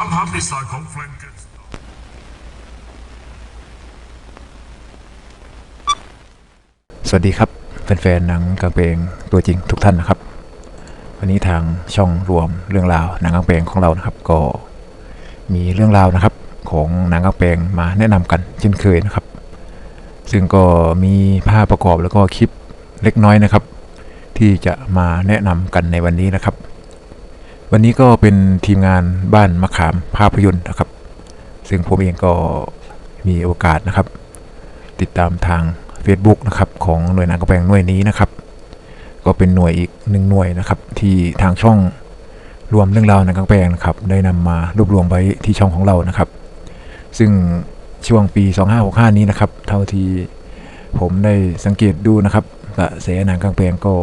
ามหาปีศาจของแฟรงกนสวัสดีครับแฟนๆหนังกางเปงตัวจริงทุกท่านนะครับ วันนี้ทางช่องรวมเรื่องราวหนังกางเปงของเรานะครับ ก็มีเรื่องราวนะครับของหนังกางเปงมาแนะนำกันเช่นเคยนะครับ ซึ่งก็มีภาพประกอบแล้วก็คลิปเล็กน้อยนะครับ ที่จะมาแนะนำกันในวันนี้นะครับ วันนี้ก็เป็นทีมงานบ้านมะขามภาพยนตร์นะครับ ซึ่งผมเองก็มีโอกาสนะครับ ติดตามทาง Facebook นะครับของหน่วยงานกระแปงหน่วยนี้นะครับ ก็เป็นหน่วยอีกหนึ่งหน่วยนะครับ ที่ทางช่องรวมเรื่องราวในกระแปงนะครับ ได้นำมารวบรวมไว้ที่ช่องของเรานะครับ ซึ่งช่วงปี 2565 นี้นะครับ เท่าที่ผมได้สังเกตดูนะครับกระแสหนังกลางแปลงก็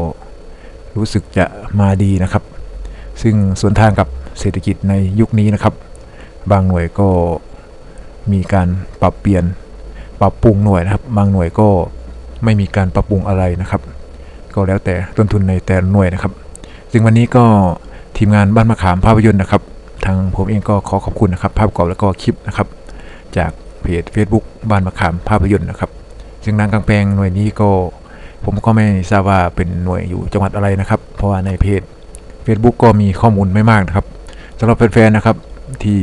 รู้สึกจะมาดีนะครับ ซึ่งส่วนทางกับเศรษฐกิจในยุคนี้นะครับ บางหน่วยก็มีการปรับเปลี่ยนปรับปรุงหน่วยนะครับ บางหน่วยก็ไม่มีการปรับปรุงอะไรนะครับ ก็แล้วแต่ต้นทุนในแต่หน่วยนะครับ ซึ่งวันนี้ก็ทีมงานบ้านมะขามภาพยนตร์นะครับ ทางผมเองก็ขอขอบคุณนะครับ ภาพประกอบแล้วก็คลิปนะครับ จากเพจ Facebook บ้านมะขามภาพยนตร์นะครับ ซึ่งนางกลางแปลงหน่วยนี้ก็ผมก็ไม่ทราบว่าเป็นหน่วยอยู่จังหวัดอะไรนะครับ เพราะว่าในเพจ Facebook ก็มีข้อมูลไม่มากนะครับสำหรับแฟนๆนะครับที่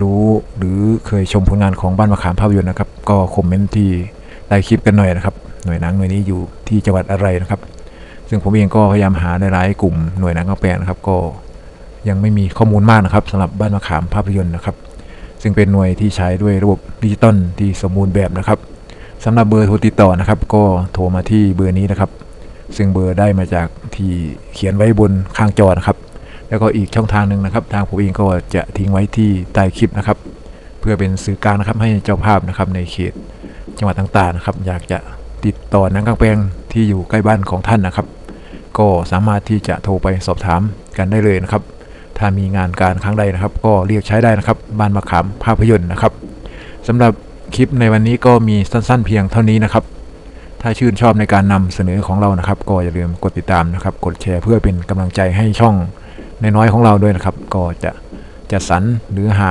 รู้หรือเคยชมผลงานของบ้านมะขามภาพยนตร์นะครับ ก็คอมเมนต์ที่ใต้คลิปกันหน่อยนะครับ หน่วยหนังหน่วยนี้อยู่ที่จังหวัดอะไรนะครับ ซึ่งผมเองก็พยายามหาในหลายกลุ่มหน่วยหนังกลางแปลนะครับ ก็ยังไม่มีข้อมูลมากนะครับสำหรับบ้านมะขามภาพยนตร์นะครับ ซึ่งเป็นหน่วยที่ใช้ด้วยระบบดิจิตอลที่สมบูรณ์แบบนะครับสำหรับเบอร์โทรติดต่อนะครับ ก็โทรมาที่เบอร์นี้นะครับ ซึ่งเบอร์ได้มาจากที่เขียนไว้บนข้างจอนะครับ แล้วก็อีกช่องทางหนึ่งนะครับ ทางผมเองก็จะทิ้งไว้ที่ใต้คลิปนะครับ เพื่อเป็นสื่อกลางนะครับให้เจ้าภาพนะครับในเขตจังหวัดต่างๆนะครับ อยากจะติดต่อนังกางแปลงที่อยู่ใกล้บ้านของท่านนะครับ ก็สามารถที่จะโทรไปสอบถามกันได้เลยนะครับ ถ้ามีงานการครั้งใดนะครับ ก็เรียกใช้ได้นะครับ บ้านมะขามภาพยนตร์นะครับสำหรับคลิปในวันนี้ก็มีสั้นๆเพียงเท่านี้นะครับ ถ้าชื่นชอบในการนำเสนอของเรานะครับ ก็อย่าลืมกดติดตามนะครับ กดแชร์เพื่อเป็นกำลังใจให้ช่องน้อยๆของเราด้วยนะครับ ก็จะจัดสรรหรือหา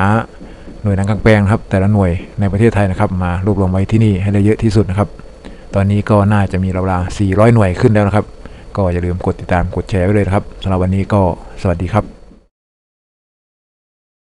หน่วยหนังกลางแปลงครับ แต่ละหน่วยในประเทศไทยนะครับ มารวบรวมไว้ที่นี่ให้ได้เยอะที่สุดนะครับ ตอนนี้ก็น่าจะมีราวๆ400 หน่วยขึ้นแล้วนะครับ ก็อย่าลืมกดติดตามกดแชร์ไว้เลยนะครับสำหรับวันนี้ก็สวัสดีครับ